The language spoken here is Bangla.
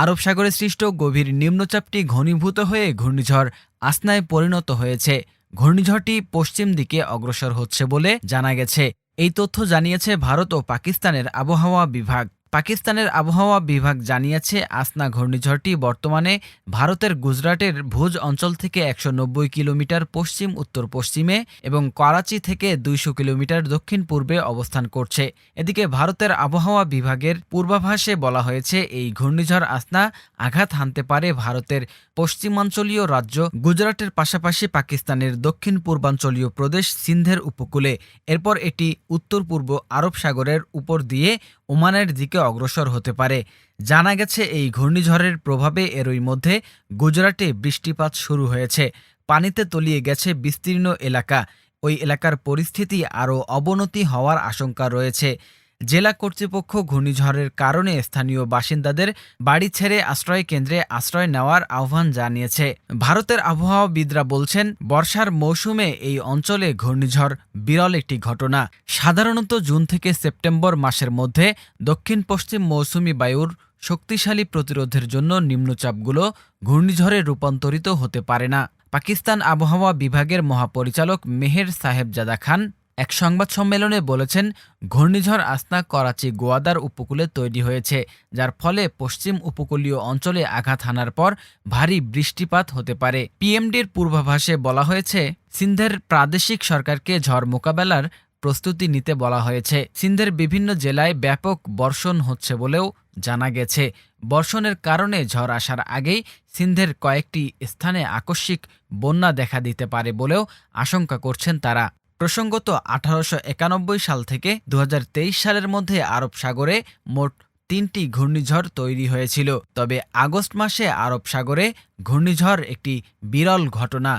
আরব সাগরে সৃষ্ট গভীর নিম্নচাপটি ঘনীভূত হয়ে ঘূর্ণিঝড় আসনায় পরিণত হয়েছে। ঘূর্ণিঝড়টি পশ্চিম দিকে অগ্রসর হচ্ছে বলে জানা গেছে। এই তথ্য জানিয়েছে ভারত ও পাকিস্তানের আবহাওয়া বিভাগ। পাকিস্তানের আবহাওয়া বিভাগ জানিয়েছে, আসনা ঘূর্ণিঝড়টি বর্তমানে ভারতের গুজরাটের ভুজ অঞ্চল থেকে একশো নব্বই কিলোমিটার পশ্চিম উত্তর পশ্চিমে এবং করাচি থেকে দুইশো কিলোমিটার দক্ষিণ পূর্বে অবস্থান করছে। এদিকে ভারতের আবহাওয়া বিভাগের পূর্বাভাসে বলা হয়েছে, এই ঘূর্ণিঝড় আসনা আঘাত হানতে পারে ভারতের পশ্চিমাঞ্চলীয় রাজ্য। গুজরাটের পাশাপাশি পাকিস্তানের দক্ষিণ পূর্বাঞ্চলীয় প্রদেশ সিন্ধের উপকূলে। এরপর এটি উত্তর পূর্ব আরব সাগরের উপর দিয়ে ওমানের দিকে অগ্রসর হতে পারে। জানা গেছে, এই ঘূর্ণিঝড়ের প্রভাবে এরই মধ্যে গুজরাটে বৃষ্টিপাত শুরু হয়েছে। পানিতে তলিয়ে গেছে বিস্তীর্ণ এলাকা। ওই এলাকার পরিস্থিতি আরও অবনতি হওয়ার আশঙ্কা রয়েছে। জেলা কর্তৃপক্ষ ঘূর্ণিঝড়ের কারণে স্থানীয় বাসিন্দাদের বাড়ি ছেড়ে আশ্রয় কেন্দ্রে আশ্রয় নেওয়ার আহ্বান জানিয়েছে। ভারতের আবহাওয়াবিদরা বলছেন, বর্ষার মৌসুমে এই অঞ্চলে ঘূর্ণিঝড় বিরল একটি ঘটনা। সাধারণত জুন থেকে সেপ্টেম্বর মাসের মধ্যে দক্ষিণ পশ্চিম মৌসুমি বায়ুর শক্তিশালী প্রতিরোধের জন্য নিম্নচাপগুলো ঘূর্ণিঝড়ে রূপান্তরিত হতে পারে না। পাকিস্তান আবহাওয়া বিভাগের মহাপরিচালক মেহের সাহেবজাদা খান এক সংবাদ সম্মেলনে বলেছেন, ঘূর্ণিঝড় আসনা করাচি গোয়াদার উপকূলে তৈরি হয়েছে, যার ফলে পশ্চিম উপকূলীয় অঞ্চলে আঘাত হানার পর ভারী বৃষ্টিপাত হতে পারে। পিএমডির পূর্বাভাসে বলা হয়েছে, সিন্ধের প্রাদেশিক সরকারকে ঝড় মোকাবেলার প্রস্তুতি নিতে বলা হয়েছে। সিন্ধের বিভিন্ন জেলায় ব্যাপক বর্ষণ হচ্ছে বলেও জানা গেছে। বর্ষণের কারণে ঝড় আসার আগেই সিন্ধের কয়েকটি স্থানে আকস্মিক বন্যা দেখা দিতে পারে বলেও আশঙ্কা করছেন তারা। প্রসঙ্গত আঠারোশো একানব্বই সাল থেকে দু হাজার তেইশ সালের মধ্যে আরব সাগরে মোট তিনটি ঘূর্ণিঝড় তৈরি হয়েছিল। তবে আগস্ট মাসে আরব সাগরে ঘূর্ণিঝড় একটি বিরল ঘটনা।